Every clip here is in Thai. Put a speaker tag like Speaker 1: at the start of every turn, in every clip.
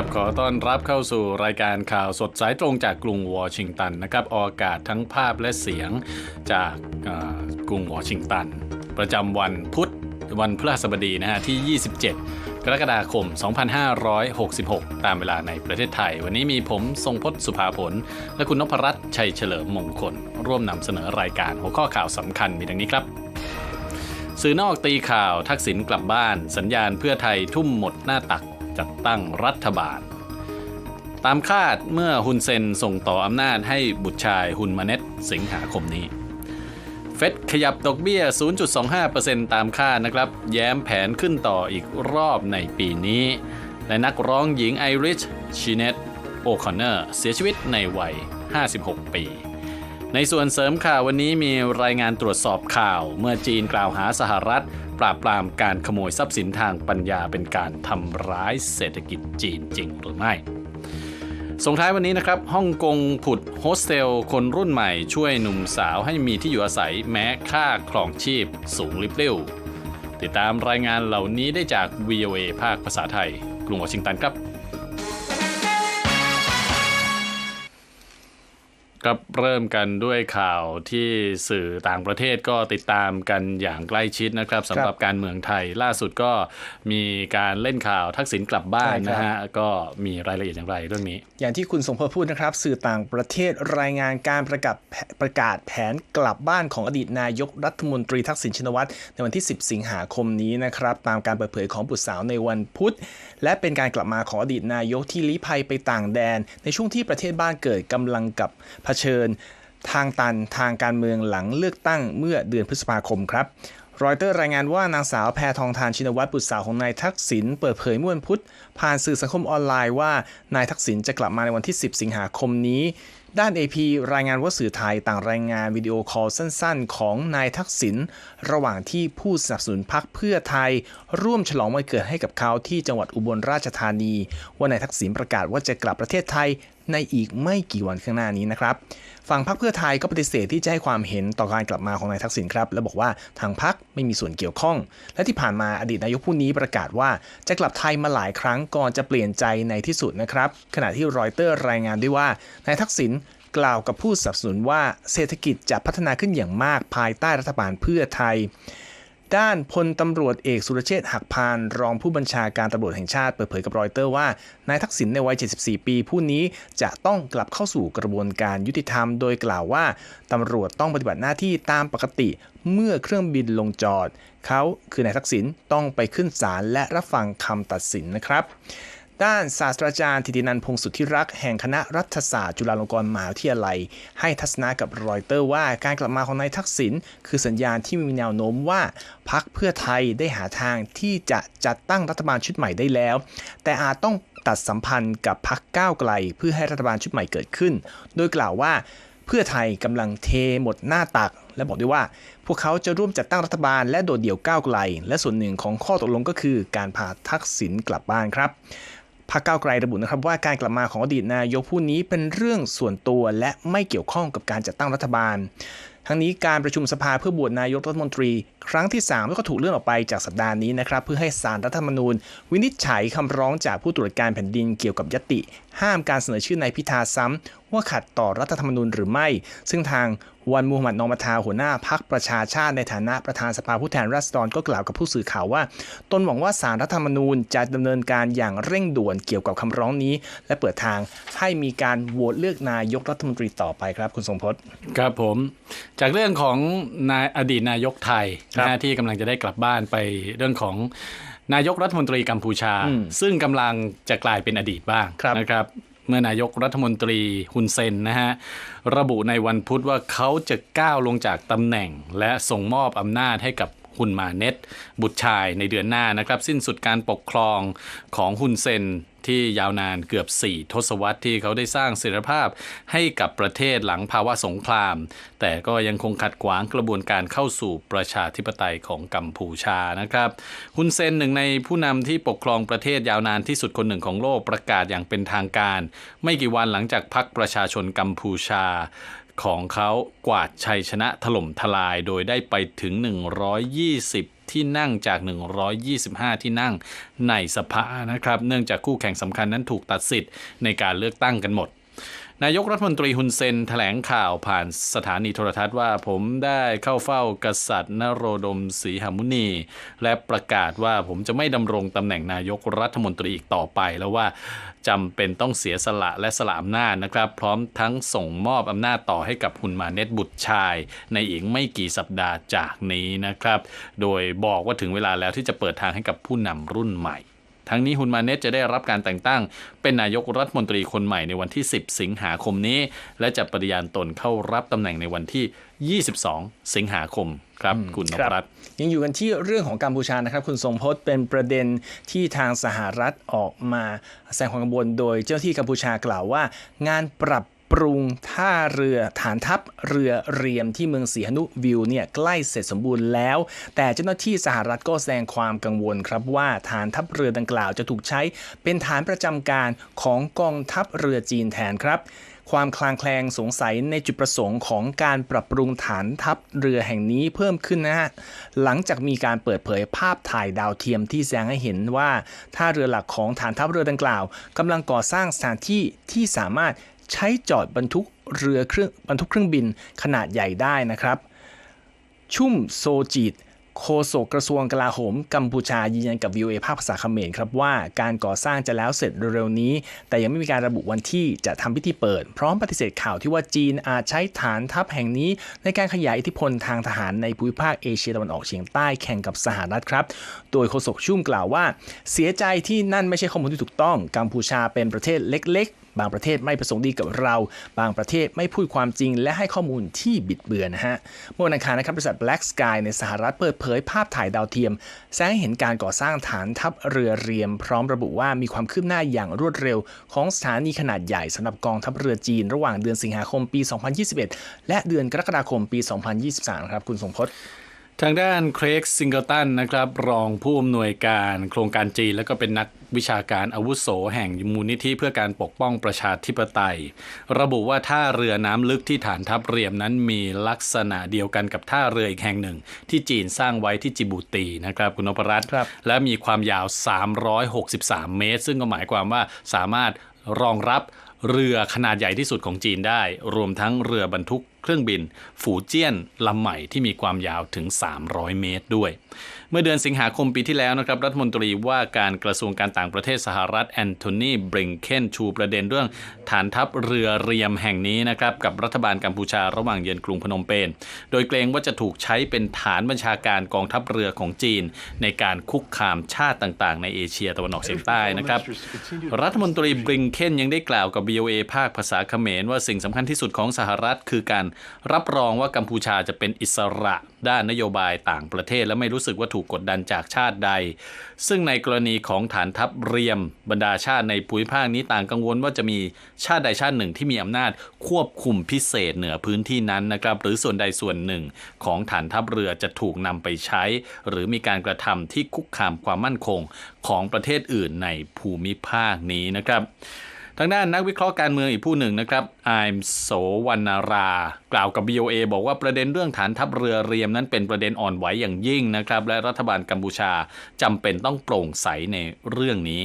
Speaker 1: ครับขอต้อนรับเข้าสู่รายการข่าวสดสายตรงจากกรุงวอชิงตันนะครับออกอากาศทั้งภาพและเสียงจากกรุงวอชิงตัน ประจำวันพุธวันพฤหัสบดีนะฮะที่ 27 กรกฎาคม 2566 ตามเวลาในประเทศไทย วันนี้มีผมทรงพศสุภาผล และคุณนพรัตน์ชัยเฉลิมมงคล ร่วมนำเสนอรายการหัวข้อข่าวสำคัญมีดังนี้ครับสื่อนอกตีข่าวทักษิณกลับบ้าน สัญญาณเพื่อไทยทุ่มหมดหน้าตัก จัดตั้งรัฐบาล ตามคาดเมื่อฮุนเซนส่งต่ออำนาจให้บุตรชายฮุนมาเน็ตสิงหาคมนี้ เฟดขยับดอกเบี้ย 0.25%ตามคาดนะครับ แย้มแผนขึ้นต่ออีกรอบในปีนี้ และนักร้องหญิงไอริชชีเนตโอคอนเนอร์เสียชีวิตในวัย 56 ปีในส่วนเสริมข่าววันนี้มีรายงานตรวจสอบข่าว เมื่อจีนกล่าวหาสหรัฐ ปราบปรามการขโมยทรัพย์สินทางปัญญาเป็นการทำร้ายเศรษฐกิจจีนจริงหรือไม่ส่งท้ายวันนี้นะครับฮ่องกงผุดโฮสเทลคนรุ่นใหม่ช่วยหนุ่มสาวให้มีที่อยู่อาศัยแม้ค่าครองชีพสูงลิบลิ่วติดตามรายงานเหล่านี้ได้จาก VOA ภาคภาษาไทย กรุงวอชิงตันครับ ครับเริ่มกันด้วยข่าวที่สื่อต่างประเทศก็ติดตามกันอย่างใกล้ชิดนะครับสำหรับการเมืองไทยล่าสุดก็มีการเล่นข่าวทักษิณกลับบ้าน
Speaker 2: ใช่ครับ
Speaker 1: นะฮะก็มีรายละเอียดอย่างไรเรื่องนี้
Speaker 2: อย่างที่คุณสมพลพูดนะครับ สื่อต่างประเทศรายงานการประกาศแผประกาศแผนกลับบ้านของอดีตนายกรัฐมนตรีทักษิณชินวัตรในวันที่ 10 สิงหาคมนี้นะครับตามการเปิดเผยของบุตรสาวในวันพุธ และเป็นการกลับมาของอดีตนายกที่ลี้ภัยไปต่างแดน ในช่วงที่ประเทศบ้านเกิดกำลังกับเผชิญ ทางตันทางการเมืองหลังเลือกตั้งเมื่อเดือนพฤษภาคมครับรอยเตอร์รายงานว่านางสาวแพทองทานชินวัตรบุตรสาวของนายทักษิณเปิดเผยเมื่อวันพุธ ผ่านสื่อสังคมออนไลน์ว่านายทักษิณจะกลับมาในวันที่ 10 สิงหาคมนี้ ด้าน AP รายงานว่าสื่อไทยต่างรายงานวิดีโอคอลสั้นๆ ของนายทักษิณระหว่างที่ผู้สนับสนุนพรรคเพื่อไทย ร่วมฉลองวันเกิดให้กับเขาที่จังหวัดอุบลราชธานี ว่านายทักษิณประกาศว่าจะกลับประเทศไทย ในอีกไม่กี่วันข้างหน้านี้นะครับฝั่งพรรคเพื่อไทยก็ปฏิเสธที่จะให้ความเห็นต่อการกลับมาของนายทักษิณครับ และบอกว่าทางพรรคไม่มีส่วนเกี่ยวข้อง และที่ผ่านมาอดีตนายกผู้นี้ประกาศว่าจะกลับไทยมาหลายครั้งก่อนจะเปลี่ยนใจในที่สุดนะครับขณะที่รอยเตอร์รายงานด้วยว่านายทักษิณกล่าวกับผู้สนับสนุนว่าเศรษฐกิจจะพัฒนาขึ้นอย่างมากภายใต้รัฐบาลเพื่อไทย ด้านพลตำรวจเอกสุรเชษฐ์หักพาน รองผู้บัญชาการตำรวจแห่งชาติเปิดเผยกับรอยเตอร์ว่านายทักษิณในวัย 74 ปี ผู้นี้จะต้องกลับเข้าสู่กระบวนการยุติธรรม โดยกล่าวว่าตำรวจต้องปฏิบัติหน้าที่ตามปกติเมื่อเครื่องบินลงจอด เขาคือนายทักษิณต้องไปขึ้นศาลและรับฟังคำตัดสินนะครับ ด้านศาสตราจารย์ธิตินันพงศ์สุทธิรักษ์แห่งคณะรัฐศาสตร์จุฬาลงกรณ์มหาวิทยาลัย ให้ทัศนะกับรอยเตอร์ว่าการกลับมาของนายทักษิณคือสัญญาณที่มีแนวโน้มว่าพักเพื่อไทยได้หาทางที่จะจัดตั้งรัฐบาลชุดใหม่ได้แล้ว แต่อาจต้องตัดสัมพันธ์กับพักก้าวไกล เพื่อให้รัฐบาลชุดใหม่เกิดขึ้น โดยกล่าวว่าเพื่อไทยกำลังเทหมดหน้าตัก และบอกด้วยว่า พวกเขาจะร่วมจัดตั้งรัฐบาลและโดดเดี่ยวก้าวไกล และส่วนหนึ่งของข้อตกลงก็คือการพาทักษิณกลับบ้านครับ พรรคก้าวไกลระบุนะครับว่าการกลับมาของอดีตนายกผู้นี้เป็นเรื่องส่วนตัวและไม่เกี่ยวข้องกับการจัดตั้งรัฐบาล ทั้งนี้การประชุมสภาเพื่อบวชนายกรัฐมนตรี ครั้งที่3ก็ถูกเลื่อนออกไปจากสัปดาห์นี้นะครับ เพื่อให้สารรัฐธรรมนูญ วินิจฉัยคำร้องจากผู้ตรวจการแผ่นดินเกี่ยวกับยติ ห้ามการเสนอชื่อนายพิธาซ้ำ ว่าขัดต่อรัฐธรรมนูญหรือไม่ ซึ่งทางวันมูฮัมหมัดนอมทาหัวหน้าพักประชาชาติในฐานะประธานสภาผู้แทนราษฎรก็กล่าวกับผู้สื่อข่าวว่า ตนหวังว่าสารรัฐธรรมนูญจะดำเนินการอย่างเร่งด่วนเกี่ยวกับคำร้องนี้ และเปิดทางให้มีการโหวตเลือกนายกรัฐมนตรีต่อไปครับคุณทรงพจน์
Speaker 1: ครับผม จากเรื่องของนายอดีตนายกไทย
Speaker 2: ครับ
Speaker 1: นะฮะที่กำลังจะได้กลับบ้านไปเรื่องของนายกรัฐมนตรีกัมพูชา
Speaker 2: อืม
Speaker 1: ซึ่งกำลังจะกลายเป็นอดีตบ้าง
Speaker 2: ครับ
Speaker 1: นะครับ เมื่อนายกรัฐมนตรีฮุนเซนนะฮะระบุในวันพุธว่าเขาจะก้าวลงจากตำแหน่ง และส่งมอบอำนาจให้กับ ฮุนมาเน็ตบุตรชายในเดือนหน้านะครับ สิ้นสุดการปกครองของฮุนเซนที่ยาวนานเกือบ 4 ทศวรรษที่เขาได้สร้างเสถีภาพให้กับประเทศหลังภาวะสงคราม แต่ก็ยังคงขัดขวางกระบวนการเข้าสู่ประชาธิปไตยของกัมพูชานะครับฮุนเซนหนึ่งในผู้นำที่ปกครองประเทศยาวนานที่สุดคนหนึ่งของโลกประกาศอย่างเป็นทางการ ไม่กี่วันหลังจากพรรคประชาชนกัมพูชา ของเขากวาดชัยชนะถล่มทลายโดยได้ไปถึง 120ที่นั่งจาก 125 ที่นั่งในสภานะครับ เนื่องจากคู่แข่งสำคัญนั้นถูกตัดสิทธิ์ในการเลือกตั้งกันหมด นายกรัฐมนตรีฮุนเซนแถลงข่าวผ่านสถานีโทรทัศน์ว่าผมได้เข้าเฝ้ากษัตริย์นโรดมศรีหมุนี และประกาศว่าผมจะไม่ดำรงตำแหน่งนายกรัฐมนตรีอีกต่อไป แล้วว่าจำเป็นต้องเสียสละและสละอำนาจนะครับ พร้อมทั้งส่งมอบอำนาจต่อให้กับฮุนมาเนตบุตรชาย ในอีกไม่กี่สัปดาห์จากนี้นะครับ โดยบอกว่าถึงเวลาแล้วที่จะเปิดทางให้กับผู้นำรุ่นใหม่ ทั้งนี้ฮุนมาเนตจะได้รับการแต่งตั้ง เป็นนายกรัฐมนตรีคนใหม่ในวันที่ 10 สิงหาคมนี้ และจะปฏิญาณตนเข้ารับตำแหน่งในวันที่ 22 สิงหาคมครับคุณนพรัตน์
Speaker 2: ยังอยู่กันที่เรื่องของกัมพูชานะครับ คุณทรงพจน์เป็นประเด็นที่ทางสหรัฐออกมาแสดงความกังวลโดยเจ้าหน้าที่กัมพูชากล่าวว่า งานปรับ ปรุงท่าเรือฐานทัพเรือเรียมที่เมืองสีหนุวิวเนี่ยใกล้เสร็จสมบูรณ์แล้ว แต่เจ้าหน้าที่สหรัฐก็แสดงความกังวลครับว่าฐานทัพเรือดังกล่าวจะถูกใช้เป็นฐานประจำการของกองทัพเรือจีนแทนครับความคลางแคลงสงสัยในจุดประสงค์ของการปรับปรุงฐานทัพเรือแห่งนี้เพิ่มขึ้นนะฮะ หลังจากมีการเปิดเผยภาพถ่ายดาวเทียมที่แสดงให้เห็นว่าท่าเรือหลักของฐานทัพเรือดังกล่าวกำลังก่อสร้างสถานที่ที่สามารถ ใช้จอดบรรทุกเรือเครื่องบรรทุกเครื่องบินขนาดใหญ่ได้นะครับ ชุ่มโซจิตโฆษกกระทรวงกลาโหมกัมพูชายืนยันกับ VOA ภาคภาษาเขมรครับว่าการก่อสร้างจะแล้วเสร็จเร็วๆนี้ แต่ยังไม่มีการระบุวันที่จะทำพิธีเปิด พร้อมปฏิเสธข่าวที่ว่าจีนอาจใช้ฐานทัพแห่งนี้ในการขยายอิทธิพลทางทหารในภูมิภาคเอเชียตะวันออกเฉียงใต้แข่งกับสหรัฐครับ โดยโฆษกชุ่มกล่าวว่า เสียใจที่นั่นไม่ใช่ข้อมูลที่ถูกต้องกัมพูชาเป็นประเทศเล็ก บางประเทศไม่ประสงค์ดีกับเรา บางประเทศไม่พูดความจริง และให้ข้อมูลที่บิดเบือนนะฮะเมื่อวันอังคารนะครับบริษัท Black Sky ในสหรัฐเปิดเผยภาพถ่ายดาวเทียม แสดงเห็นการก่อสร้างฐานทัพเรือเรียม พร้อมระบุว่ามีความคืบหน้าอย่างรวดเร็ว ของสถานีขนาดใหญ่สำหรับกองทัพเรือจีน ระหว่างเดือนสิงหาคมปี 2021 และเดือนกรกฎาคมปี 2023 ครับคุณสงพจน์
Speaker 1: ทางด้านเครกซิงเกิลตันนะครับรองผู้อำนวยการโครงการจีน และก็เป็นนักวิชาการอาวุโสแห่งมูลนิธิเพื่อการปกป้องประชาธิปไตย ระบุว่าท่าเรือน้ำลึกที่ฐานทัพเรียมนั้นมีลักษณะเดียวกันกับท่าเรืออีกแห่งหนึ่ง ที่จีนสร้างไว้ที่จิบูตีนะครับคุณนพรัตน์
Speaker 2: ครับ
Speaker 1: และมีความยาว 363 เมตร ซึ่งก็หมายความว่าสามารถรองรับ เรือขนาดใหญ่ที่สุดของจีนได้ รวมทั้งเรือบรรทุกเครื่องบิน ฝูเจี้ยนลำใหม่ที่มีความยาวถึง 300 เมตรด้วย เมื่อเดือนสิงหาคมปีที่แล้วนะครับรัฐมนตรีว่าการกระทรวงการต่างประเทศสหรัฐแอนโทนีบริงเคนชูประเด็นเรื่องฐานทัพเรือเรียมแห่งนี้นะครับกับรัฐบาลกัมพูชาระหว่างเยือนกรุงพนมเปญโดยเกรงว่าจะถูกใช้เป็นฐานบัญชาการกองทัพเรือของจีน ในการคุกคามชาติต่างๆ ในเอเชียตะวันออกเฉียงใต้นะครับรัฐมนตรีบริงเคนยังได้กล่าวกับ BOA ภาคภาษาเขมรว่าสิ่งสำคัญที่สุดของสหรัฐ คือการรับรองว่ากัมพูชาจะเป็นอิสระด้านนโยบายต่างประเทศ และไม่รู้สึกว่าถูกกดดันจากชาติใด ซึ่งในกรณีของฐานทัพเรียม บรรดาชาติในภูมิภาคนี้ต่างกังวลว่าจะมีชาติใดชาติหนึ่งที่มีอำนาจควบคุมพิเศษเหนือพื้นที่นั้นนะครับหรือส่วนใดส่วนหนึ่ง ของฐานทัพเรือจะถูกนำไปใช้ หรือมีการกระทำที่คุกคามความมั่นคงของประเทศอื่นในภูมิภาคนี้นะครับ ทางด้านนักวิเคราะห์การเมืองอีกผู้หนึ่งนะครับไอมโสวรรณรา กล่าวกับ BOA บอกว่าประเด็นเรื่องฐานทัพเรือเรียมนั้นเป็นประเด็นอ่อนไหวอย่างยิ่งนะครับ และรัฐบาลกัมพูชาจำเป็นต้องโปร่งใสในเรื่องนี้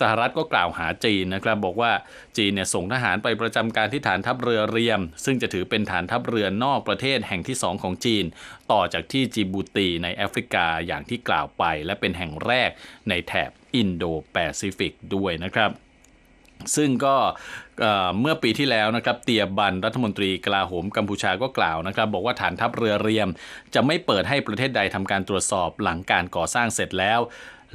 Speaker 1: สหรัฐก็กล่าวหาจีนนะครับบอกว่าจีนเนี่ยส่งทหารไปประจำการที่ฐานทัพเรือเรียม ซึ่งจะถือเป็นฐานทัพเรือนอกประเทศแห่งที่สองของจีน ต่อจากที่จิบูตีในแอฟริกาอย่างที่กล่าวไป และเป็นแห่งแรกในแถบอินโดแปซิฟิกด้วยนะครับ ซึ่งก็เอ่อเมื่อปีที่แล้วนะครับเตียบันรัฐมนตรีกลาโหมกัมพูชาก็กล่าวนะครับ บอกว่าฐานทัพเรือเรียม จะไม่เปิดให้ประเทศใดทำการตรวจสอบหลังการก่อสร้างเสร็จแล้ว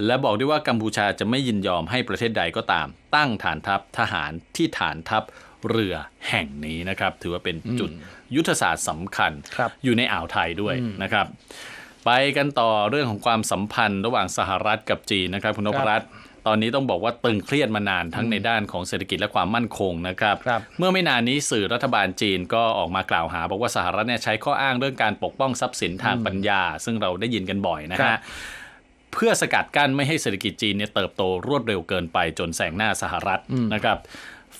Speaker 1: และบอกด้วยว่ากัมพูชาจะไม่ยินยอมให้ประเทศใดก็ตาม ตั้งฐานทัพทหารที่ฐานทัพเรือแห่งนี้นะครับ ถือว่าเป็นจุดยุทธศาสตร์สำคัญ
Speaker 2: ครับ
Speaker 1: อยู่ในอ่าวไทยด้วยนะครับ ไปกันต่อเรื่องของความสัมพันธ์ระหว่างสหรัฐกับจีนนะครับคุณนพรัตน์ ตอนนี้ต้องบอกว่าตึงเครียดมานานทั้งในด้านของเศรษฐกิจและความมั่นคงนะครับ
Speaker 2: ครับ
Speaker 1: เมื่อไม่นานนี้สื่อรัฐบาลจีนก็ออกมากล่าวหา บอกว่าสหรัฐเนี่ยใช้ข้ออ้างเรื่องการปกป้องทรัพย์สินทางปัญญา ซึ่งเราได้ยินกันบ่อยนะ
Speaker 2: ครั
Speaker 1: ฮะ
Speaker 2: บ
Speaker 1: เพื่อสกัดกั้นไม่ให้เศรษฐกิจจีนเนี่ยเติบโตรวดเร็วเกินไปจนแซงหน้าสหรัฐนะครับ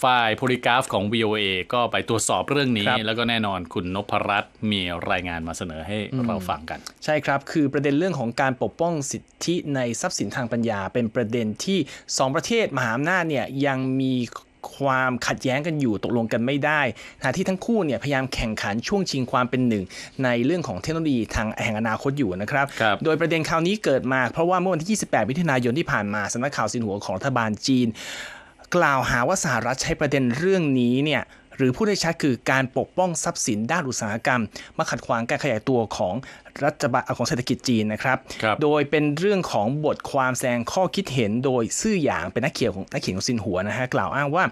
Speaker 1: ฝ่ายโพลิกราฟของ VOA ก็ไปตรวจสอบเรื่องนี้
Speaker 2: ครับ
Speaker 1: แล้วก็แน่นอนคุณนพรัตน์มีรายงานมาเสนอให้เราฟังกัน
Speaker 2: ใช่ครับ คือประเด็นเรื่องของการปกป้องสิทธิในทรัพย์สินทางปัญญา เป็นประเด็นที่ 2 ประเทศมหาอำนาจเนี่ยยังมีความขัดแย้งกันอยู่ตกลงกันไม่ได้ขณะที่ทั้งคู่เนี่ยพยายามแข่งขันช่วงชิงความเป็นหนึ่ง ในเรื่องของเทคโนโลยีทางแห่งอนาคตอยู่นะครับ
Speaker 1: ครับ
Speaker 2: โดยประเด็นคราวนี้เกิดมาเพราะว่าเมื่อวันที่ 28 มิถุนายนที่ผ่านมาสำนักข่าวสินหัวของรัฐบาลจีน กล่าวหาว่าสหรัฐใช้ประเด็นเรื่องนี้เนี่ยหรือพูดได้ชัดคือการปกป้องทรัพย์สินด้านอุตสาหกรรม มาขัดขวางการขยายตัวของ รัฐบาลของเศรษฐกิจจีนนะครับ
Speaker 1: ครับ
Speaker 2: โดยเป็นเรื่องของบทความแสดงข้อคิดเห็นโดยซื่อหยางเป็นนักเขียนของนักเขียนของซินหัวนะฮะกล่าวอ้างว่า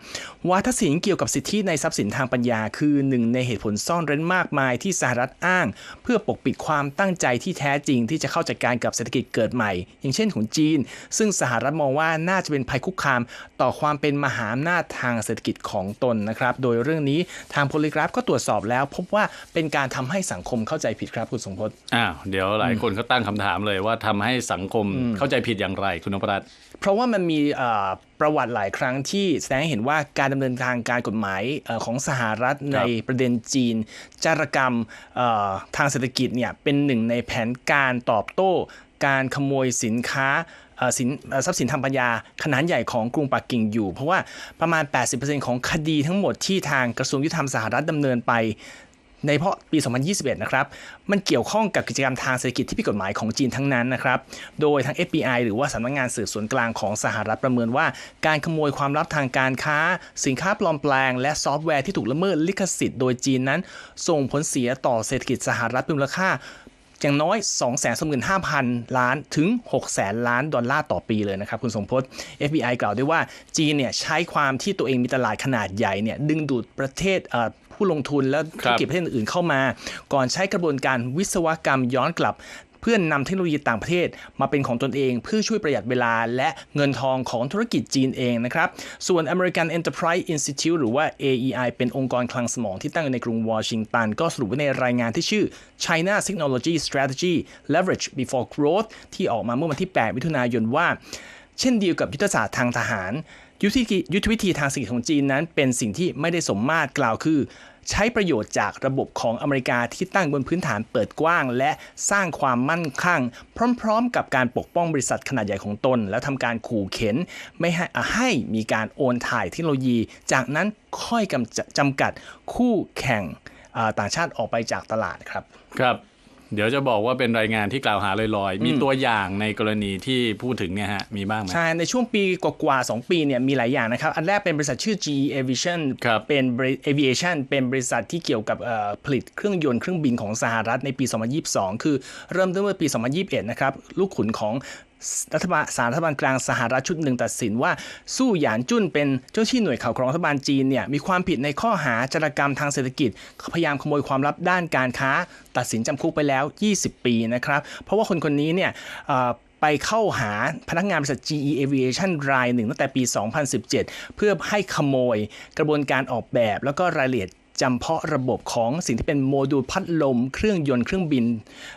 Speaker 2: วาทศิลป์เกี่ยวกับสิทธิในทรัพย์สินทางปัญญา คือหนึ่งในเหตุผลซ่อนเร้นมากมายที่สหรัฐอ้าง เพื่อปกปิดความตั้งใจที่แท้จริง ที่จะเข้าจัดการกับเศรษฐกิจเกิดใหม่ อย่างเช่นของจีน ซึ่งสหรัฐมองว่าน่าจะเป็นภัยคุกคามต่อความเป็นมหาอำนาจทางเศรษฐกิจของตนนะครับ โดยเรื่องนี้ทางโพลิกราฟก็ตรวจสอบแล้ว พบว่าเป็นการทำให้สังคมเข้าใจผิดครับคุณสมพศ
Speaker 1: อ้าวเดี๋ยวหลายคนก็ตั้งคำถามเลยว่าทำให้สังคมเข้าใจผิดอย่างไรคุณนพรัตน์
Speaker 2: เพราะว่ามันมีเอ่อประวัติหลายครั้งที่แสดงให้เห็นว่าการดำเนินทางการกฎหมายเอ่อของสหรัฐในประเด็นจีน จารกรรมเอ่อทางเศรษฐกิจเนี่ยเป็นหนึ่งในแผนการตอบโต้ การขโมยสินค้าเอ่อสินเอ่อทรัพย์สินทางปัญญาขนาดใหญ่ของกรุงปักกิ่งอยู่ เพราะว่าประมาณ 80%ของคดีทั้งหมดที่ทางกระทรวงยุติธรรมสหรัฐดำเนินไป ในเพราะปี 2021 นะครับ มันเกี่ยวข้องกับกิจกรรมทางเศรษฐกิจที่ผิดกฎหมายของจีนทั้งนั้นนะครับ โดยทาง FBI หรือว่าสำนักงานสืบสวนกลางของสหรัฐประเมินว่า การขโมยความลับทางการค้า สินค้าปลอมแปลง และซอฟต์แวร์ที่ถูกละเมิดลิขสิทธิ์โดยจีนนั้น ส่งผลเสียต่อเศรษฐกิจสหรัฐเป็นมูลค่าอย่างน้อย225,000 ล้านถึง6 0 0 0ล้านดอลลาร์ต่อปีเลยนะครับ คุณสมพศ FBI กล่าวด้วยว่าจีนเนี่ยใช้ความที่ตัวเองมีตลาดขนาดใหญ่เนี่ยดึงดูดประเทศ ผู้ลงทุนและธุรกิจประเทศอื่นๆเข้ามา ก่อนใช้กระบวนการวิศวกรรมย้อนกลับเพื่อนนำเทคโนโลยีต่างประเทศมาเป็นของตนเอง เพื่อช่วยประหยัดเวลาและเงินทองของธุรกิจจีนเองนะครับ ส่วน American Enterprise Institute หรือว่า AEI เป็นองค์กรคลังสมองที่ตั้งอยู่ในกรุงวอชิงตัน ก็สรุปไว้ในรายงานที่ชื่อ China Technology Strategy Leverage Before Growth ที่ออกมาเมื่อวันที่ 8 มิถุนายนว่า เช่นเดียวกับยุทธศาสตร์ทางทหารยุทธวิธียุทธวิธีทางเศรษฐกิจของจีนนั้นเป็นสิ่งที่ไม่ได้สมมาตรกล่าวคือ ใช้ประโยชน์จากระบบของอเมริกาที่ตั้งบนพื้นฐานเปิดกว้าง และสร้างความมั่นคงพร้อม ๆ กับการปกป้องบริษัทขนาดใหญ่ของตน แล้วทำการขู่เข็นไม่ให้ให้มีการโอนถ่ายเทคโนโลยี จากนั้นค่อยกำจจำกัดคู่แข่งต่างชาติออกไปจากตลาดครับ
Speaker 1: ครับ เดี๋ยวจะบอกว่าเป็นรายงานที่กล่าวหาลอยๆ มีตัวอย่างในกรณีที่พูดถึงเนี่ยฮะ มีบ้างไหม
Speaker 2: ใช่ ในช่วงปีกว่าๆ2ปีเนี่ยมีหลายอย่างนะครับ อันแรกเป็นบริษัทชื่อ GE Aviation
Speaker 1: ครับ
Speaker 2: เป็นบริ Aviation เป็นบริษัทที่เกี่ยวกับเอ่อผลิตเครื่องยนต์เครื่องบินของสหรัฐในปี 2022 คือเริ่มต้นเมื่อปี 2021 นะครับ ลูกขุนของ รัฐบาลสารรัฐบาลกลางสหรัฐชุดหนึ่งตัดสินว่าสู้หยานจุ้นเป็นเจ้าที่หน่วยข่าวกรองรัฐบาลจีนเนี่ยมีความผิดในข้อหาจารกรรมทางเศรษฐกิจพยายามขโมยความลับด้านการค้า ตัดสินจำคุกไปแล้ว 20 ปีนะครับเพราะว่าคนคนนี้เนี่ยไปเข้าหาพนักงานบริษัท GE Aviation รายหนึ่งตั้งแต่ปี 2017 เพื่อให้ขโมยกระบวนการออกแบบ แล้วก็รายละเอียด จำเพาะระบบของสิ่งที่เป็นโมดูลพัดลม เครื่องยนต์เครื่องบิน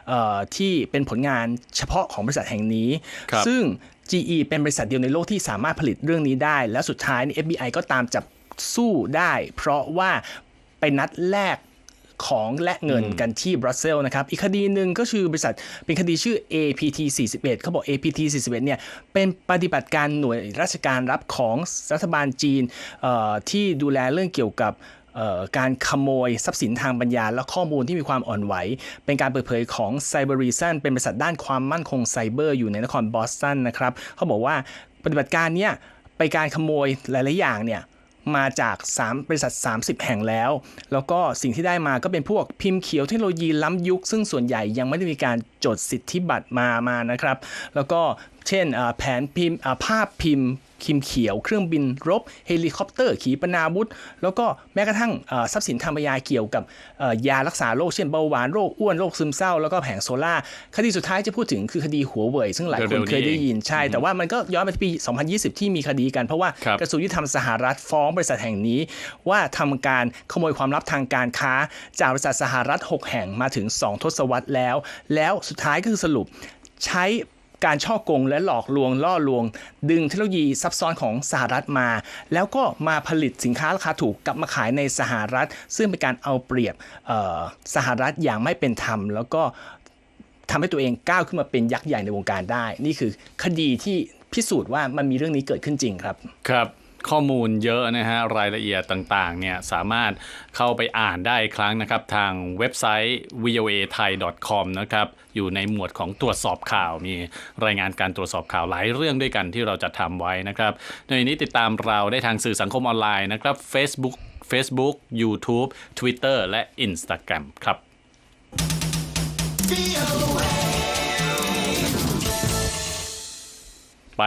Speaker 2: เอ่อที่เป็นผลงานเฉพาะของบริษัทแห่งนี้
Speaker 1: ครับ
Speaker 2: ซึ่ง GE เป็นบริษัทเดียวในโลกที่สามารถผลิตเรื่องนี้ได้ และสุดท้ายนี่ FBI ก็ตามจับสู้ได้ เพราะว่าไปนัดแลกของและเงินกันที่บรัสเซลส์นะครับ อีกคดีหนึ่งก็คือบริษัทเป็นคดีชื่อ APT 41เขาบอก APT 41เนี่ยเป็นปฏิบัติการหน่วยราชการรับของรัฐบาลจีนเอ่อที่ดูแลเรื่องเกี่ยวกับเอ่อ การขโมยทรัพย์สินทางปัญญา และข้อมูลที่มีความอ่อนไหว เป็นการเปิดเผยของ Cyber Reason เป็นบริษัทด้านความมั่นคงไซเบอร์อยู่ในนครบอสตันนะครับเขาบอกว่าปฏิบัติการเนี้ยไปการขโมยหลาย ๆ อย่างเนี่ยมาจาก 3 บริษัท 30 แห่งแล้ว แล้วก็สิ่งที่ได้มาก็เป็นพวกพิมพ์เขียวเทคโนโลยีล้ำยุค ซึ่งส่วนใหญ่ยังไม่ได้มีการจดสิทธิบัตรมามานะครับ แล้วก็เช่นแผนพิมพ์ภาพพิมพ์ พิมพ์เขียว เครื่องบินรบ เฮลิคอปเตอร์ขีปนาวุธ แล้วก็แม้กระทั่งอ่าทรัพย์สินทางปัญญาเกี่ยวกับเอ่อยารักษาโรคเช่นเบาหวานโรคอ้วนโรคซึมเศร้า แล้วก็แผงโซล่าร์คดีสุดท้ายจะพูดถึงคือคดีหัวเว่ยซึ่งหลายคนเคยได้ยินใช่ แต่ว่ามันก็ย้อนไปที่ปี 2020 ที่มีคดีกันเพราะว่า
Speaker 1: ครับ
Speaker 2: กระทรวงยุติธรรมสหรัฐฟ้องบริษัทแห่งนี้ ว่าทำการขโมยความลับทางการค้า จากบริษัทสหรัฐ 6 แห่งมาถึง 2 ทศวรรษแล้ว แล้วสุดท้ายก็คือสรุปใช้ การช่อโกงและหลอกลวงล่อลวง ดึงเทคโนโลยีซับซ้อนของสหรัฐมา แล้วก็มาผลิตสินค้าราคาถูกกลับมาขายในสหรัฐ ซึ่งเป็นการเอาเปรียบสหรัฐอย่างไม่เป็นธรรม แล้วก็ทำให้ตัวเองก้าวขึ้นมาเป็นยักษ์ใหญ่ในวงการได้ นี่คือคดีที่พิสูจน์ว่ามันมีเรื่องนี้เกิดขึ้นจริงครับ
Speaker 1: ครับ ข้อมูลเยอะนะฮะรายละเอียดต่างๆเนี่ยสามารถเข้าไปอ่านได้อีกครั้งนะครับ ทางเว็บไซต์ voa thai com นะครับอยู่ในหมวดของตรวจสอบข่าว มีรายงานการตรวจสอบข่าวหลายเรื่องด้วยกันที่เราจะทำไว้นะครับในนี้ติดตามเราได้ทางสื่อสังคมออนไลน์นะครับ Facebook Facebook YouTube Twitter และ Instagram ครับ ไป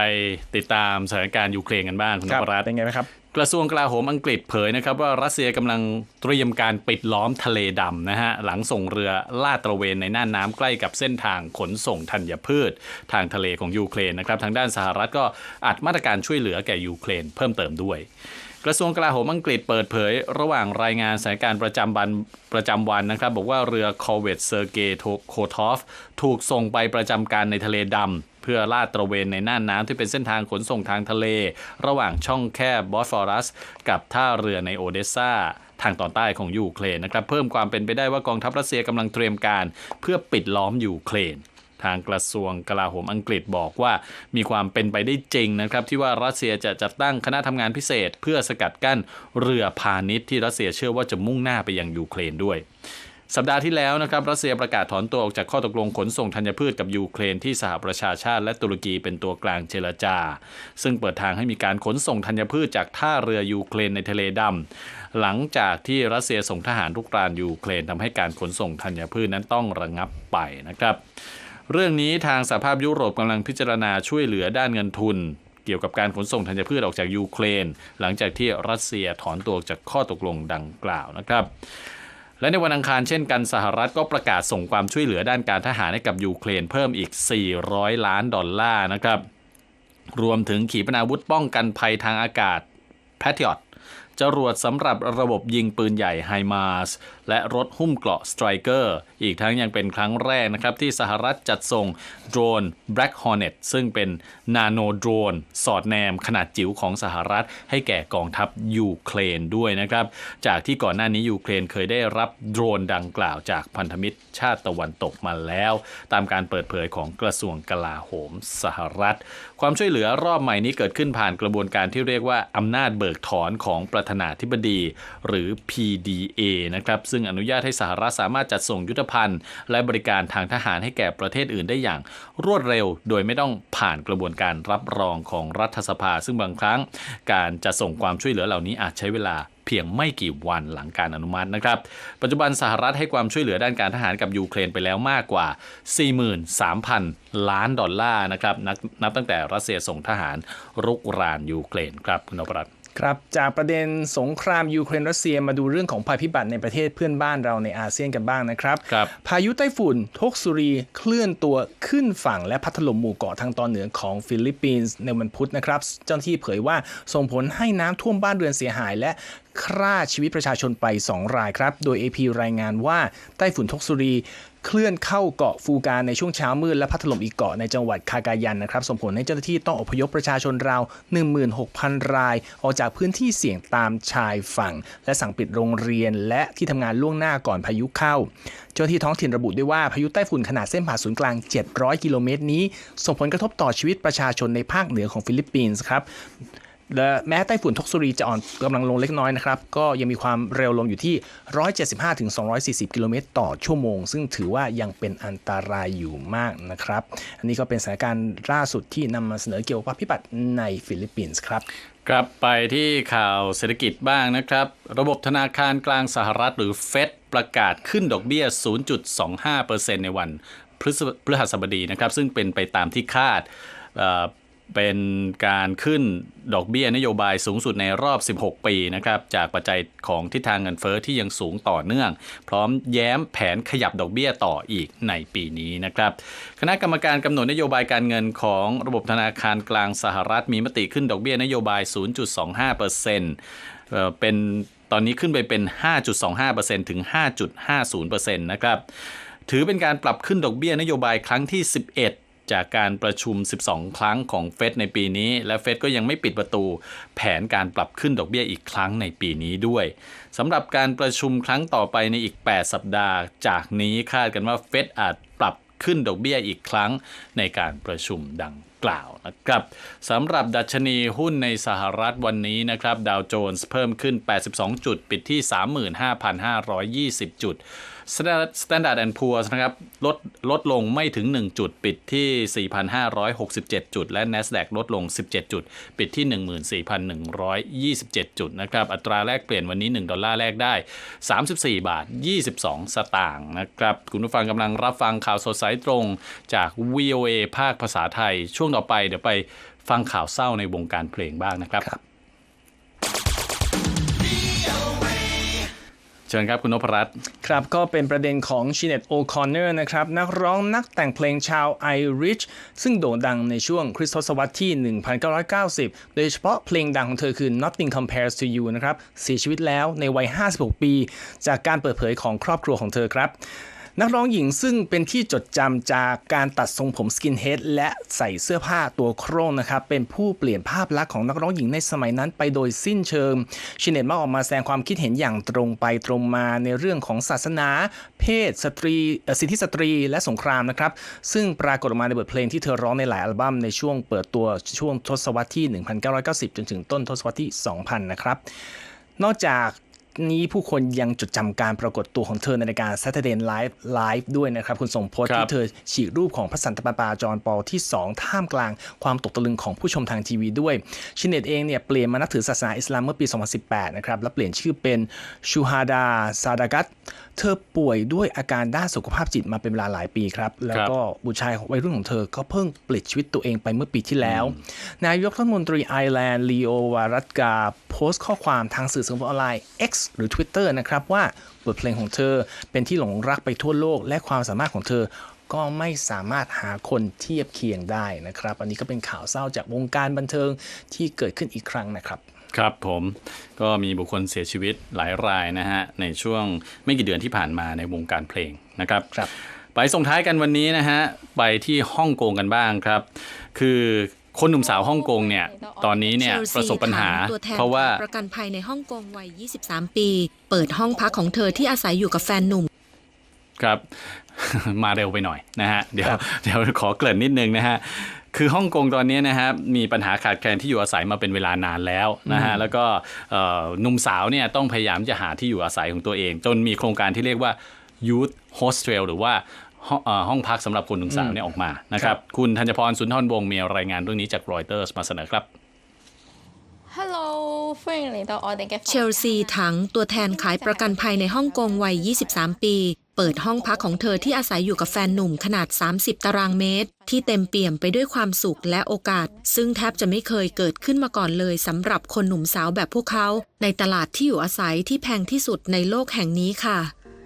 Speaker 1: ติดตามสถานการณ์ยูเครนกันบ้างคุณน
Speaker 2: ครับ
Speaker 1: พรัตน์
Speaker 2: เป็นไงไหมครับ
Speaker 1: กระทรวงกลาโหมอังกฤษเผยนะครับว่ารัสเซียกำลังเตรียมการปิดล้อมทะเลดำนะฮะหลังส่งเรือลาดตระเวนในน่านน้ำใกล้กับเส้นทางขนส่งธัญพืช ทางทะเลของยูเครนนะครับทางด้านสหรัฐก็อัดมาตรการช่วยเหลือแก่ยูเครนเพิ่มเติมด้วยกระทรวงกลาโหมอังกฤษเปิดเผย ระหว่างรายงานสถานการณ์ประจำวันประจำวันนะครับ บอกว่าเรือคอเวตเซอร์เกย์โคทอฟ ถูกส่งไปประจำการในทะเลดำเพื่อลาดตระเวนในน่านน้ำที่เป็นเส้นทางขนส่งทางทะเล ระหว่างช่องแคบบอสฟอรัส กับท่าเรือในโอเดสซาทางตอนใต้ของยูเครนนะครับ เพิ่มความเป็นไปได้ว่ากองทัพรัสเซียกำลังเตรียมการ เพื่อปิดล้อมยูเครนทางกระทรวงกลาโหมอังกฤษบอกว่ามีความเป็นไปได้จริงนะครับ ที่ว่ารัสเซียจะจัดตั้งคณะทำงานพิเศษ เพื่อสกัดกั้นเรือพาณิชย์ที่รัสเซียเชื่อว่าจะมุ่งหน้าไปยังยูเครนด้วย สัปดาห์ที่แล้วนะครับรัสเซียประกาศถอนตัวออกจากข้อตกลงขนส่งธัญพืชกับยูเครนที่สหประชาชาติและตุรกีเป็นตัวกลางเจรจา ซึ่งเปิดทางให้มีการขนส่งธัญพืชจากท่าเรือยูเครนในทะเลดำหลังจากที่รัสเซียส่งทหารรุกรานยูเครนทำให้การขนส่งธัญพืชนั้นต้องระงับไปนะครับ เรื่องนี้ทางสหภาพยุโรปกำลังพิจารณาช่วยเหลือด้านเงินทุนเกี่ยวกับการขนส่งธัญพืชออกจากยูเครน หลังจากที่รัสเซียถอนตัวจากข้อตกลงดังกล่าวนะครับ และในวันอังคารเช่นกันสหรัฐก็ประกาศส่งความช่วยเหลือด้านการทหารให้กับยูเครนเพิ่มอีก 400 ล้านดอลลาร์นะครับรวมถึงขีปนาวุธป้องกันภัยทางอากาศ Patriot จรวดสำหรับระบบยิงปืนใหญ่ไฮมาส และรถหุ้มเกราะสไตรเกอร์อีกทั้งยังเป็นครั้งแรกนะครับที่สหรัฐจัดส่งโดรน Black Hornet ซึ่งเป็นนาโนโดรนสอดแนมขนาดจิ๋วของสหรัฐ ให้แก่กองทัพยูเครนด้วยนะครับ จากที่ก่อนหน้านี้ยูเครนเคยได้รับโดรนดังกล่าวจากพันธมิตรชาติตะวันตกมาแล้ว ตามการเปิดเผยของกระทรวงกลาโหมสหรัฐ ความช่วยเหลือรอบใหม่นี้เกิดขึ้นผ่านกระบวนการที่เรียกว่าอำนาจเบิกถอนของประธานาธิบดี หรือ PDA นะครับซึ่งอนุญาตให้สหรัฐสามารถจัดส่งยุทธภัณฑ์ และบริการทางทหารให้แก่ประเทศอื่นได้อย่างรวดเร็ว โดยไม่ต้องผ่านกระบวนการรับรองของรัฐสภา ซึ่งบางครั้ง การจะส่งความช่วยเหลือเหล่านี้อาจใช้เวลาเพียงไม่กี่วันหลังการอนุมัตินะครับ ปัจจุบันสหรัฐให้ความช่วยเหลือด้านการทหารกับยูเครนไปแล้วมากกว่า 43,000 ล้านดอลลาร์นะครับนับนับตั้งแต่รัสเซียส่งทหารรุกรานยูเครนครับคุณนพรัต
Speaker 2: ครับจากประเด็นสงครามยูเครนรัสเซียมาดูเรื่องของภัยพิบัติในประเทศเพื่อนบ้านเราในอาเซียนกันบ้างนะครับ
Speaker 1: ครับ
Speaker 2: พายุไต้ฝุ่นทกสุรีเคลื่อนตัวขึ้นฝั่งและพัดถล่มหมู่เกาะทางตอนเหนือของฟิลิปปินส์ในวันพุธนะครับ เจ้าหน้าที่เผยว่าส่งผลให้น้ำท่วมบ้านเรือนเสียหายและฆ่าชีวิตประชาชนไป 2 รายครับ โดย AP รายงานว่าไต้ฝุ่นทกสุรี เคลื่อนเข้าเกาะฟูกาในช่วงเช้ามืดและพัดถล่มอีกเกาะในจังหวัดคากายันนะครับส่งผลให้เจ้าหน้าที่ต้องอพยพประชาชนราว 16,000 ราย ออกจากพื้นที่เสี่ยงตามชายฝั่ง และสั่งปิดโรงเรียน และที่ทำงานล่วงหน้าก่อนพายุเข้า เจ้าหน้าที่ท้องถิ่นระบุด้วยว่าพายุไต้ฝุ่นขนาดเส้นผ่าศูนย์กลาง 700 กิโลเมตรนี้ ส่งผลกระทบต่อชีวิตประชาชนในภาคเหนือของฟิลิปปินส์ครับ และแม้ไต้ฝุ่นทกสุรีจะอ่อนกำลังลงเล็กน้อยนะครับ ก็ยังมีความเร็วลมอยู่ที่ 175-240 กิโลเมตรต่อชั่วโมง ซึ่งถือว่ายังเป็นอันตรายอยู่มากนะครับ อันนี้ก็เป็นสถานการณ์ล่าสุดที่นำมาเสนอเกี่ยวกับพิบัติในฟิลิปปินส์ครับ
Speaker 1: กลับไปที่ข่าวเศรษฐกิจบ้างนะครับ ระบบธนาคารกลางสหรัฐหรือเฟดประกาศขึ้นดอกเบี้ย 0.25%ในวันพฤษพฤหัสบดีนะครับ ซึ่งเป็นไปตามที่คาด เป็นการขึ้นดอกเบี้ยนโยบายสูงสุดในรอบ 16 ปีนะครับจากปัจจัยของทิศทางเงินเฟอ้อที่ยังสูงต่อเนื่อง พร้อมแย้มแผนขยับดอกเบี้ยต่ออีกในปีนี้นะครับคณะกรรมการกำหนดนโยบายการเงินของระบบธนาคารกลางสหรัฐมีมติขึ้นดอกเบี้ยนโยบาย 0.25%เอ่อเป็นตอนนี้ขึ้นไปเป็น 5.25%ถึง 5.50%นะครับถือเป็นการปรับขึ้นดอกเบี้ยนโยบายครั้งที่ 11 จากการประชุม 12 ครั้งของเฟดในปีนี้ และเฟดก็ยังไม่ปิดประตูแผนการปรับขึ้นดอกเบี้ยอีกครั้งในปีนี้ด้วยสำหรับการประชุมครั้งต่อไปในอีก 8 สัปดาห์ จากนี้คาดกันว่าเฟดอาจปรับขึ้นดอกเบี้ยอีกครั้งในการประชุมดังกล่าวนะครับสำหรับดัชนีหุ้นในสหรัฐวันนี้นะครับดาวโจนส์เพิ่มขึ้น 82 จุด ปิดที่ 35,520 จุด Standard and Poor's นะครับลดลดลงไม่ถึง 1 จุดปิดที่ 4,567 จุด และ NASDAQ ลดลง 17 จุด ปิดที่ 14,127 จุดนะครับอัตราแลกเปลี่ยนวันนี้ 1 ดอลลาร์แลกได้ 34 บาท 22 สตางค์นะครับ คุณผู้ฟังกำลังรับฟังข่าวสดสายตรงจาก VOA ภาคภาษาไทย ช่วงต่อไปเดี๋ยวไปฟังข่าวเศร้าในวงการเพลงบ้างนะครับ เชิญครับคุณนพรัตน์
Speaker 2: ครับก็เป็นประเด็นของชินเนตโอคอนเนอร์นะครับ นักร้องนักแต่งเพลงชาวไอริชซึ่งโด่งดังในช่วงคริสตศตวรรษที่ 1990 โดยเฉพาะเพลงดังของเธอคือ Nothing Compares to You นะครับเสียชีวิตแล้วในวัย 56 ปี จากการเปิดเผยของครอบครัวของเธอครับ นักร้องหญิงซึ่งเป็นที่จดจำจากการตัดทรงผมสกินเฮดและใส่เสื้อผ้าตัวโครงนะครับ เป็นผู้เปลี่ยนภาพลักษณ์ของนักร้องหญิงในสมัยนั้นไปโดยสิ้นเชิงชินเนตมักออกมาแสดงความคิดเห็นอย่างตรงไปตรงมาในเรื่องของศาสนา เพศสตรีสิทธิสตรีและสงครามนะครับ ซึ่งปรากฏออกมาในบทเพลงที่เธอร้องในหลายอัลบั้มในช่วงเปิดตัวช่วงทศวรรษที่ 1990 จนถึงต้นทศวรรษที่ 2000 นะครับนอกจาก นี้ผู้คนยังจดจำการปรากฏตัวของเธอในรายการ Saturday Night Live ด้วยนะครับ คุณสมพศ
Speaker 1: ครับ
Speaker 2: ที่เธอฉีกรูปของพระสันตะปาปาจอห์นปอลที่ 2 ท่ามกลางความตกตะลึงของผู้ชมทางทีวีด้วย ชินเนตเองเนี่ยเปลี่ยนมานับถือศาสนาอิสลามเมื่อปี 2018 นะครับ และเปลี่ยนชื่อเป็นชูฮาดาซาดากัตเธอป่วยด้วยอาการด้านสุขภาพจิตมาเป็นเวลาหลายปีครับ แล้วก็บุตรชายของวัยรุ่นของเธอก็เพิ่งปลิดชีวิตตัวเองไปเมื่อปีที่แล้ว นายกรัฐมนตรีไอร์แลนด์ลีโอวารัตกาโพสต์ข้อความทางสื่อสังคมออนไลน์ X หรือ Twitter นะครับว่าบทเพลงของเธอเป็นที่หลงรักไปทั่วโลก และความสามารถของเธอก็ไม่สามารถหาคนเทียบเคียงได้นะครับ อันนี้ก็เป็นข่าวเศร้าจากวงการบันเทิงที่เกิดขึ้นอีกครั้งนะครับ
Speaker 1: ครับผมก็มีบุคคลเสียชีวิตหลายรายนะฮะ ในช่วงไม่กี่เดือนที่ผ่านมาในวงการเพลงนะครับ
Speaker 2: ครับ
Speaker 1: ไปส่งท้ายกันวันนี้นะฮะ ไปที่ฮ่องกงกันบ้างครับ คือ คนหนุ่มสาวฮ่องกงเนี่ยตอนนี้เนี่ย
Speaker 3: เชลซี
Speaker 1: ประสบปัญหา
Speaker 3: ถมตัวแทน
Speaker 1: เพราะว่า
Speaker 3: ประกันภัยในฮ่องกงวัย 23 ปี เปิดห้องพักของเธอที่อาศัยอยู่กับแฟนหนุ่ม
Speaker 1: ครับมาเร็วไปหน่อยนะฮะเดี๋ยว
Speaker 2: ครับ
Speaker 1: เดี๋ยวขอเกริ่นนิดนึงนะฮะคือฮ่องกงตอนนี้นะฮะมีปัญหาขาดแคลนที่อยู่อาศัยมาเป็นเวลานานแล้วนะฮะแล้วก็เอ่อหนุ่มสาวเนี่ยต้องพยายามจะหาที่อยู่อาศัยของตัวเอง จนมีโครงการที่เรียกว่า Youth Hostel หรือว่า ห้องพักสำหรับคนหนุ่สาวเนี่ยออกมานะครับ คุณธัญพรสุนทรวงมีรายงานเรื่องนี้จากรอยเตอร์มาเสนอครับ
Speaker 3: เชลซีถังตัวแทนขายประกันภัยในฮ่องกงวัย 23 ปี เปิดห้องพักของเธอที่อาศัยอยู่กับแฟนหนุ่มขนาด 30 ตารางเมตร ที่เต็มเปี่ยมไปด้วยความสุขและโอกาส ซึ่งแทบจะไม่เคยเกิดขึ้นมาก่อนเลยสำหรับคนหนุ่มสาวแบบพวกเขา ในตลาดที่อยู่อาศัยที่แพงที่สุดในโลกแห่งนี้ค่ะ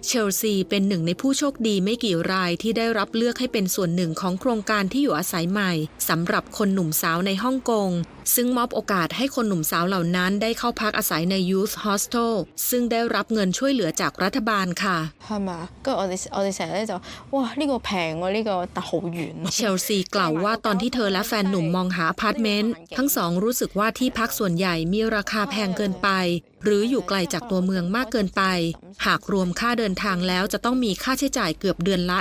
Speaker 3: เชลซีเป็นหนึ่งในผู้โชคดีไม่กี่รายที่ได้รับเลือกให้เป็นส่วนหนึ่งของโครงการที่อยู่อาศัยใหม่สำหรับคนหนุ่มสาวในฮ่องกง ซึ่งมอบโอกาสให้คนหนุ่มสาวเหล่านั้นได้เข้าพักอาศัยใน Youth Hostel ซึ่งได้รับเงินช่วยเหลือจากรัฐบาลค่ะ
Speaker 4: 系嘛？跟住我哋我哋成日咧就哇呢、个平喎，呢、个但好远喎
Speaker 3: เชลซีกล่าวว่าตอนที่เธอและแฟนหนุ่มมองหาอพาร์ตเมนต์ ทั้งสองรู้สึกว่าที่พักส่วนใหญ่มีราคาแพงเกินไป หรืออยู่ไกลจากตัวเมืองมากเกินไป หากรวมค่าเดินทางแล้วจะต้องมีค่าใช้จ่ายเกือบเดือนละ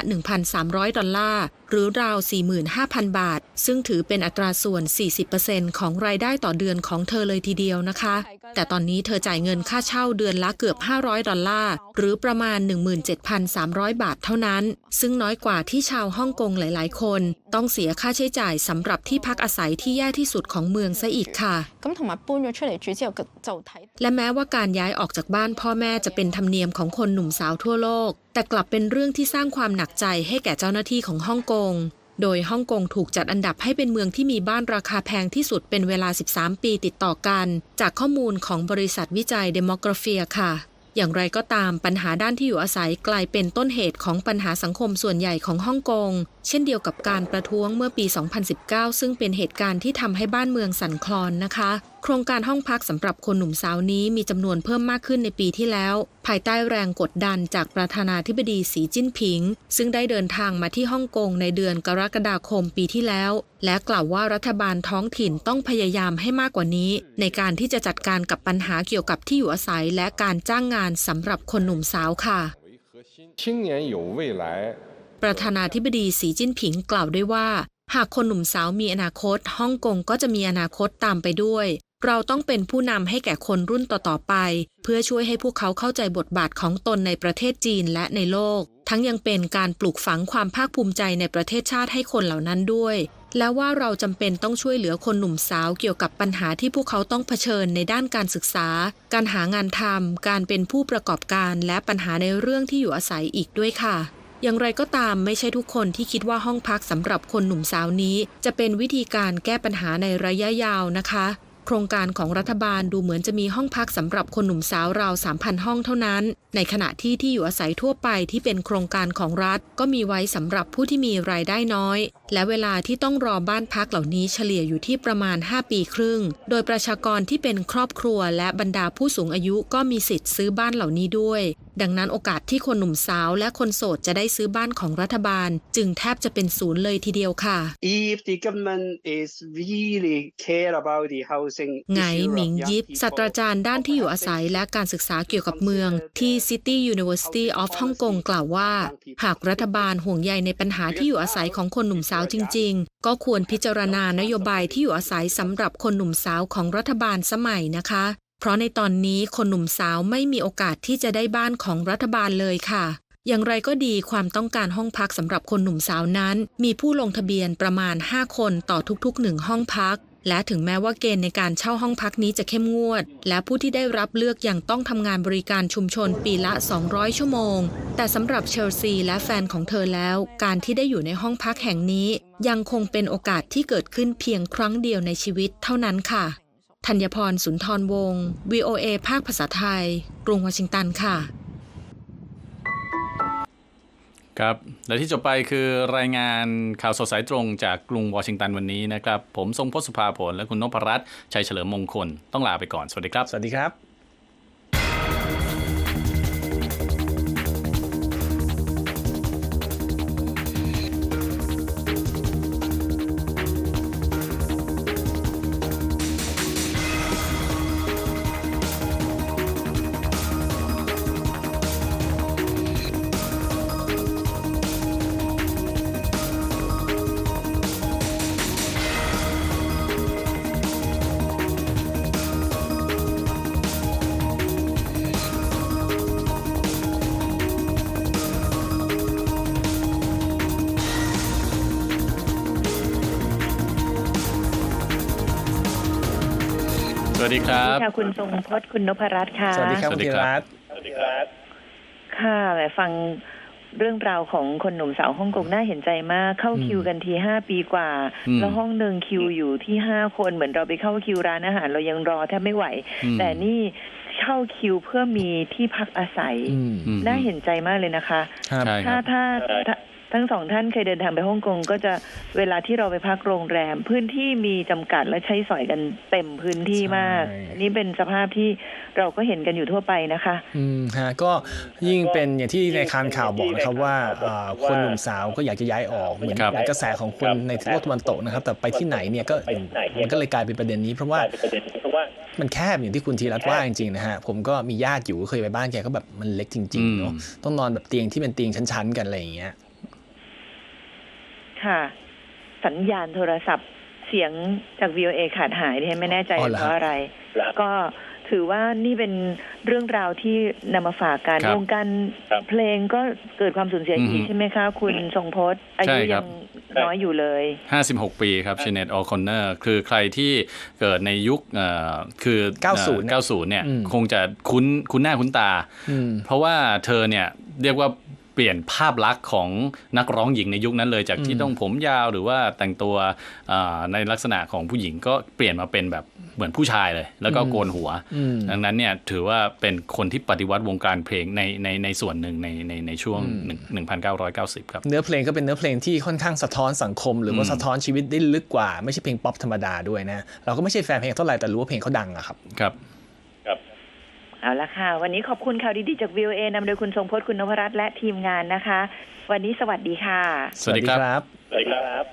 Speaker 3: 1,300 ดอลลาร์ หรือราว 45,000 บาท ซึ่งถือเป็นอัตราส่วน 40%ของรายได้ต่อเดือนของเธอเลยทีเดียวนะคะ แต่ตอนนี้เธอจ่ายเงินค่าเช่าเดือนละเกือบ 500 ดอลลาร์ หรือประมาณ 17,300 บาทเท่านั้น ซึ่งน้อยกว่าที่ชาวฮ่องกงหลาย ๆ คน ต้องเสียค่าใช้จ่ายสำหรับที่พักอาศัยที่แย่ที่สุดของเมืองซะอีกค่ะและแม้ว่าการย้ายออกจากบ้านพ่อแม่จะเป็นธรรมเนียมของคนหนุ่มสาวทั่วโลกแต่กลับเป็นเรื่องที่สร้างความหนักใจให้แก่เจ้าหน้าที่ของฮ่องกง โดยฮ่องกงถูกจัดอันดับให้เป็นเมืองที่มีบ้านราคาแพงที่สุดเป็นเวลา 13 ปีติดต่อกัน จากข้อมูลของบริษัทวิจัยเดโมกราฟีค่ะ อย่างไรก็ตามปัญหาด้านที่อยู่อาศัยกลายเป็นต้นเหตุของปัญหาสังคมส่วนใหญ่ของฮ่องกง เช่นเดียวกับการประท้วงเมื่อปี 2019 ซึ่งเป็นเหตุการณ์ที่ทำให้บ้านเมืองสั่นคลอนนะคะโครงการห้องพักสำหรับคนหนุ่มสาวนี้มีจำนวนเพิ่มมากขึ้นในปีที่แล้ว ภายใต้แรงกดดันจากประธานาธิบดีสีจิ้นผิง ซึ่งได้เดินทางมาที่ฮ่องกงในเดือนกรกฎาคมปีที่แล้ว และกล่าวว่ารัฐบาลท้องถิ่นต้องพยายามให้มากกว่านี้ ในการที่จะจัดการกับปัญหาเกี่ยวกับที่อยู่อาศัยและการจ้างงานสำหรับคนหนุ่มสาวค่ะประธานาธิบดีสีจิ้นผิงกล่าวด้วยว่า หากคนหนุ่มสาวมีอนาคตฮ่องกงก็จะมีอนาคตตามไปด้วย เราต้องเป็นผู้นำให้แก่คนรุ่นต่อๆไป เพื่อช่วยให้พวกเขาเข้าใจบทบาทของตนในประเทศจีนและในโลก ทั้งยังเป็นการปลูกฝังความภาคภูมิใจในประเทศชาติให้คนเหล่านั้นด้วย และว่าเราจำเป็นต้องช่วยเหลือคนหนุ่มสาวเกี่ยวกับปัญหาที่พวกเขาต้องเผชิญในด้านการศึกษา การหางานทำการเป็นผู้ประกอบการและปัญหาในเรื่องที่อยู่อาศัยอีกด้วยค่ะอย่างไรก็ตามไม่ใช่ทุกคนที่คิดว่าห้องพักสำหรับคนหนุ่มสาวนี้ จะเป็นวิธีการแก้ปัญหาในระยะยาวนะคะ โครงการของรัฐบาลดูเหมือนจะมีห้องพักสำหรับคนหนุ่มสาวราว 3,000 ห้องเท่านั้น ในขณะที่ที่อยู่อาศัยทั่วไปที่เป็นโครงการของรัฐ ก็มีไว้สำหรับผู้ที่มีรายได้น้อย และเวลาที่ต้องรอบ้านพักเหล่านี้เฉลี่ยอยู่ที่ประมาณ 5 ปีครึ่ง โดยประชากรที่เป็นครอบครัวและบรรดาผู้สูงอายุก็มีสิทธิ์ซื้อบ้านเหล่านี้ด้วย ดังนั้นโอกาสที่คนหนุ่มสาวและคนโสดจะได้ซื้อบ้านของรัฐบาล จึงแทบจะเป็นศูนย์เลยทีเดียวค่ะ
Speaker 5: if the government is really care about the housing
Speaker 3: ไง
Speaker 5: issue of
Speaker 3: หมิง
Speaker 5: young
Speaker 3: ยิป
Speaker 5: people,
Speaker 3: ศาสตราจารย์ด้านที่อยู่อาศัยและการศึกษาเกี่ยวกับเมือง ที่ City University of Hong Kong กล่าวว่า หากรัฐบาลห่วงใยในปัญหาที่อยู่อาศัยของคนหนุ่มสาวจริง ๆ ก็ควรพิจารณานโยบายที่อยู่อาศัยสำหรับคนหนุ่มสาวของรัฐบาลสมัยนะคะ เพราะในตอนนี้คนหนุ่มสาวไม่มีโอกาสที่จะได้บ้านของรัฐบาลเลยค่ะอย่างไรก็ดีความต้องการห้องพักสำหรับคนหนุ่มสาวนั้น มีผู้ลงทะเบียนประมาณ 5 คนต่อทุกๆหนึ่งห้องพัก และถึงแม้ว่าเกณฑ์ในการเช่าห้องพักนี้จะเข้มงวด และผู้ที่ได้รับเลือกยังต้องทำงานบริการชุมชนปีละ 200 ชั่วโมง แต่สำหรับเชลซีและแฟนของเธอแล้ว การที่ได้อยู่ในห้องพักแห่งนี้ ยังคงเป็นโอกาสที่เกิดขึ้นเพียงครั้งเดียวในชีวิตเท่านั้นค่ะธัญพรสุนทรวงศ์ VOA ภาคภาษาไทย กรุงวอชิงตันค่ะ
Speaker 1: ครับ และที่จบไปคือรายงานข่าวสดสายตรงจากกรุงวอชิงตันวันนี้นะครับ ผมทรงพศสุภาผลและคุณนพรัตน์ชัยเฉลิมมงคล ต้องลาไปก่อน สวัสดีครับ
Speaker 2: สวัสดีครับ
Speaker 1: ครับ
Speaker 6: ค่ะคุณทรงพจน์คุณนพรัตน์ค่ะ
Speaker 2: สวัสดีครับ
Speaker 1: สวั
Speaker 2: คุณ
Speaker 1: สดี
Speaker 2: ธี
Speaker 1: ครับ
Speaker 2: รัตน์
Speaker 6: ค่ะแหมฟังเรื่องราวของคนหนุ่มสาวฮ่องกงน่าเห็นใจมาก เข้าคิวกันทีห้าปีกว่า
Speaker 1: อืม
Speaker 6: แล้วห้องหนึ่งคิวอยู่ที่ห้าคนเหมือนเราไปเข้าคิวร้านอาหาร เรายังรอแทบไม่ไหว
Speaker 1: อืม
Speaker 6: แต่นี่เข้าคิวเพื่อมีที่พักอาศัย
Speaker 2: อืม
Speaker 1: อืม
Speaker 6: น่าเห็นใจมากเลยนะคะ
Speaker 2: ครับ
Speaker 1: ใช่ค
Speaker 6: ถ้า
Speaker 1: รับ
Speaker 6: ถ้าถ้า ทั้งสองท่านเคยเดินทางไปฮ่องกงก็จะเวลาที่เราไปพักโรงแรม พื้นที่มีจำกัดและใช้สอยกันเต็มพื้นที่มาก
Speaker 2: ใช่
Speaker 6: อันนี่เป็นสภาพที่เราก็เห็นกันอยู่ทั่วไปนะคะ
Speaker 2: อืมฮะก็ยิ่งเป็นอย่างที่ในคานข่าวบอกนะครับว่าเอ่อคนหนุ่มสาวก็อยากจะย้ายออกเหมือน
Speaker 1: ครับ
Speaker 2: กระแสของคนในโลกตะวันตกนะครับแต่ไปที่ไหนเนี่ยก็มันก็เลยกลายเป็นประเด็นนี้เพราะว่ามันแคบอย่างที่คุณธีรัตน์ว่าจริงๆนะฮะผมก็มีญาติอยู่เคยไปบ้านแกก็แบบมันเล็กจริงๆเนาะ
Speaker 1: อืม
Speaker 2: ต้องนอนแบบเตียงที่เป็นเตียงชั้นๆกันอะไรอย่างเงี้ย
Speaker 6: ค่ะ สัญญาณโทรศัพท์เสียงจาก VOA ขาดหายดิฉันไม่แน่ใจ
Speaker 2: อ๋อเหรอ
Speaker 6: เพราะอะไร ก็ถือว่านี่เป็นเรื่องราวที่นำมาฝากกัน
Speaker 1: ครับ
Speaker 6: วงการเพลงก็เกิดความสูญเสีย
Speaker 1: อือฮึ
Speaker 6: อีกใช่ไหมคะ คุณทรงพจน์อายุ
Speaker 1: ใช่ครั
Speaker 6: ยั
Speaker 1: บ
Speaker 6: งน้อยอยู่เลย
Speaker 1: 56 ปีครับชเนตออคอนเนอร์คือใครที่เกิดในยุคเอ่อคือ
Speaker 2: 90
Speaker 1: เอ่อ90 เนี่ย
Speaker 2: อืม
Speaker 1: คงจะคุ้นคุ้นหน้าคุ้นตา
Speaker 2: อืม
Speaker 1: เพราะว่าเธอเนี่ยเรียกว่า เปลี่ยนภาพลักษณ์ของนักร้องหญิงในยุคนั้นเลยจากที่
Speaker 2: อืม
Speaker 1: ต้องผมยาวหรือว่าแต่งตัวอ่าในลักษณะของผู้หญิงก็เปลี่ยนมาเป็นแบบเหมือนผู้ชายเลย แล้วก็โกนหัว
Speaker 2: อืม
Speaker 1: ดังนั้นเนี่ยถือว่าเป็นคนที่ปฏิวัติวงการเพลงในในในส่วนหนึ่งในในในช่วง
Speaker 2: อืม
Speaker 1: 1990 ครับ
Speaker 2: เนื้อเพลงก็เป็นเนื้อเพลงที่ค่อนข้างสะท้อนสังคม หรือว่า
Speaker 1: อืม
Speaker 2: สะท้อนชีวิตได้ลึกกว่าไม่ใช่เพลงป๊อปธรรมดาด้วยนะเราก็ไม่ใช่แฟนเพลงเท่าไหร่แต่รู้ว่าเพลงเขาดังอะครับ
Speaker 1: ครับ
Speaker 6: เอาละค่ะ วันนี้ขอบคุณข่าวดีๆจากวิวเอนำโดยคุณทรงพจน์คุณนพรัตน์และทีมงานนะคะ วันนี้สวัสดีค่ะ
Speaker 1: สวัสดีครับ
Speaker 2: สวัสดีครับ